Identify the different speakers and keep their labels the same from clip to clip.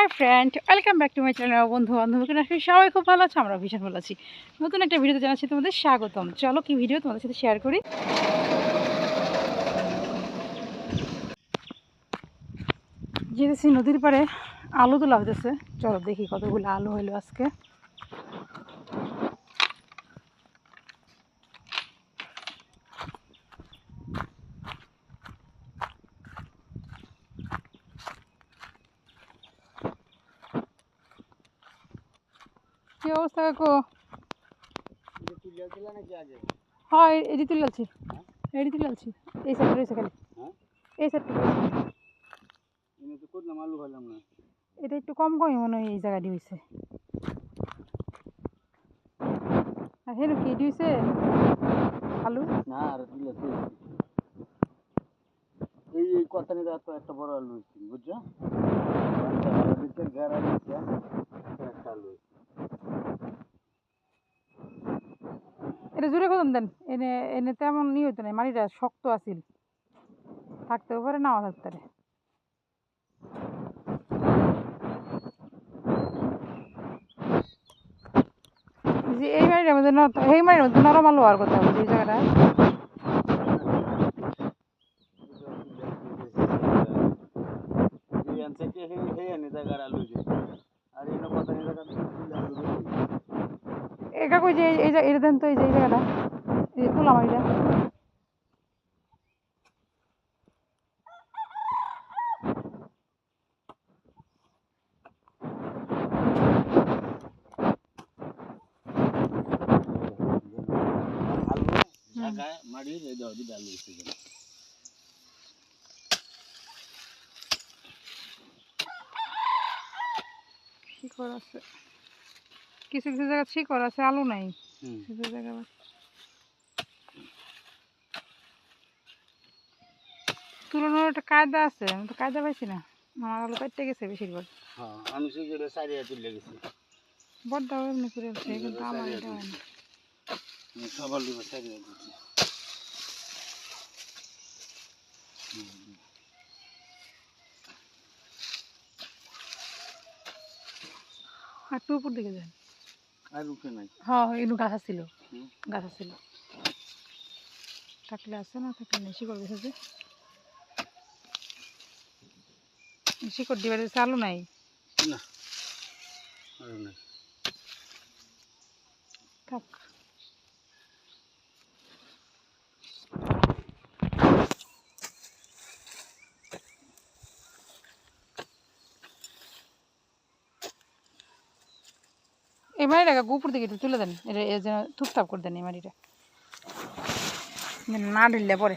Speaker 1: Hi friend welcome back to my channel বন্ধু বান্ধব সবাই খুব ভালো আছে? আমরা ভীষণ ভালো আছি। নতুন একটা ভিডিওতে জানাচ্ছি তোমাদের স্বাগতম। চলো, কি ভিডিও তোমাদের সাথে শেয়ার করি? যেতেছি নদীর পাড়ে, আলু তোলা হইতেছে। চলো দেখি কতগুলো আলু হইল আজকে। কি অবস্থা কাকু হ্যাঁ এডি তুলে আলছি এডি তুলে আলছি এই সাইড রয়েছে খালি
Speaker 2: হ্যাঁ?
Speaker 1: এই
Speaker 2: এনে তো করলাম আলু ভাবলাম না।
Speaker 1: এটা একটু কম কমই মনে হয় এই জায়গাটি হয়েছে আর হেন কি হয়েছে আলু?
Speaker 2: না আর দিলে এই এই নিয়ে তো একটা বড় আলু হয়েছে বুঝছ? দিচ্ছে একটা আলু হয়েছে।
Speaker 1: এটা জোরে কদম দেন। এনে এনে তেমন ই হইতো না, মাটিটা শক্ত আছিল। থাকতেও পারে, নাও থাকতে পারে যে, এই মাটিটার মধ্যে এই মাটির মধ্যে নরম আলু হওয়ার কথা বুঝি এই জায়গাটা।
Speaker 2: আনি জায়গার আলু হয়েছে আর এই কথা নিয়ে জায়গা দিলে আলু হয়েছে।
Speaker 1: এ কাকু যে, এই- এটা দেন তো, এই যে, এই জায়গাটা এই যে
Speaker 2: আলু হয়েছে যেন।
Speaker 1: আছে কিছু কিছু জায়গা শিকড় আছে আলু নাই। কিছু জায়গা তুলনার একটা কায়দা আছে আমি তো কায়দা পাইছি না। আমার আলু কাটতে গেছে বেশিরভাগ।
Speaker 2: হ্যাঁ আমি সুযোগে সারিয়া তুলে গেছি।
Speaker 1: বড়টাও এমনি করে আছে কিন্তু আমার এটা হয় না।
Speaker 2: আমি সব সারিয়া দিচ্ছি
Speaker 1: আর একটু উপর দিকে যান
Speaker 2: আর উঠে নাই।
Speaker 1: হ্যাঁ এগুলো গাছ ছিল গাছা ছিল থাকলে আছে না থাকলে শিকড় গেছে যে শিকড় দিবার দিচ্ছে আলু নাই।
Speaker 2: না আর নাই।
Speaker 1: থাক এই মাটিটাকে উপর দিকে একটু তুলে দেন। এটা যেন থুপথাপ করে দেন এই মারিটা না ঢিললে পরে।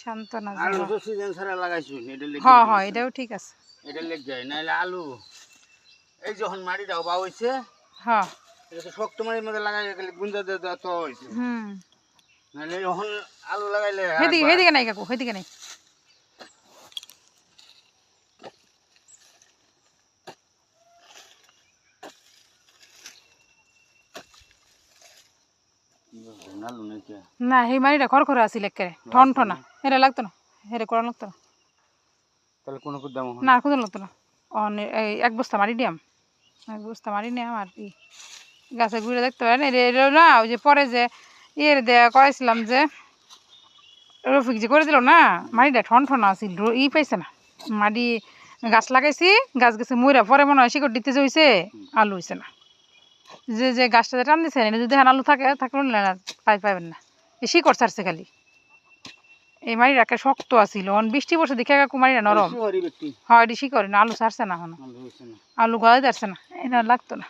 Speaker 1: না শান্ত
Speaker 2: না আলু তো সিজন ছাড়া লাগাইছি এটা লেগে
Speaker 1: হ্যাঁ হ্যাঁ এটাও ঠিক আছে।
Speaker 2: এটা লেগে যায় নাইলে আলু। এই যখন মাটিটা বা হইছে
Speaker 1: হ্যাঁ।
Speaker 2: এটা তো শক্ত মাটির মধ্যে লাগাই গেলে গুঞ্জা দিয়ে দেওয়া তো হইছে।
Speaker 1: হুম।
Speaker 2: নাইলে যখন আলু লাগাইলে
Speaker 1: হেদিকে হেদিকে নাই কাকু হেদিকে নাই। না সেই মাটিটা খড়খড়ে আছিল একেবারে ঠন ঠনা হেরে লাগতো না। হেরে করা লাগতো না।
Speaker 2: তাহলে কোনো দাম
Speaker 1: না। কোথাও লাগতো না। এক বস্তা মারি দিয়াম এক বস্তা মারি নিয়াম আর কি। গাছে ঘুরে দেখতে পারেন। এটা না ওই যে পরে যে ইয়ের দেয়া করাইছিলাম যে রফিক যে করে দিল না মাটিটা ঠন ঠন আছিল ই পাইছে না। মাটি গাছ লাগাইছি গাছ গেছে মইরা পরে মনে হয় শিকড় দিতে যে হইছে আলু হইছে না। যে যে গাছটাতে টান দিচ্ছেন এটা যদি আলু থাকে থাকলে না পাই পাবেন না। বেশি করছে আসছে খালি। এই মাটিটা একটা শক্ত আছিল। অন বৃষ্টি পড়ছে দেখে কাকু মাটিটা নরম। হয় বেশি করে না আলু ছাড়ছে না এখনও।
Speaker 2: আলু না।
Speaker 1: যাচ্ছে না এটা লাগতো না।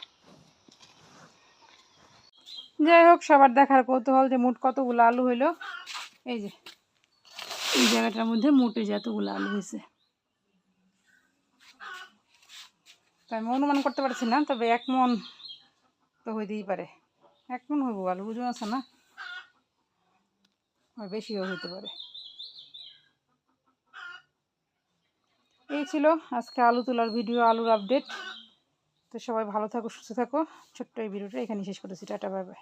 Speaker 1: যাই হোক সবার দেখার কৌতূহল যে মোট কতগুলো আলু হইল। এই যে এই জায়গাটার মধ্যে মোটে যে এতগুলো আলু হয়েছে তো আমি অনুমান করতে পারছি না তবে এক মন তো হইতেই পারে। এক মন হইব আলু বুঝুন আছে না? আর বেশিও হইতে পারে। এই ছিল আজকে আলু তোলার ভিডিও, আলুর আপডেট তো সবাই ভালো থাকো, সুস্থ থাকো। ছোট্ট এই ভিডিওটা এখানে শেষ করেছি টাটা বাই বাই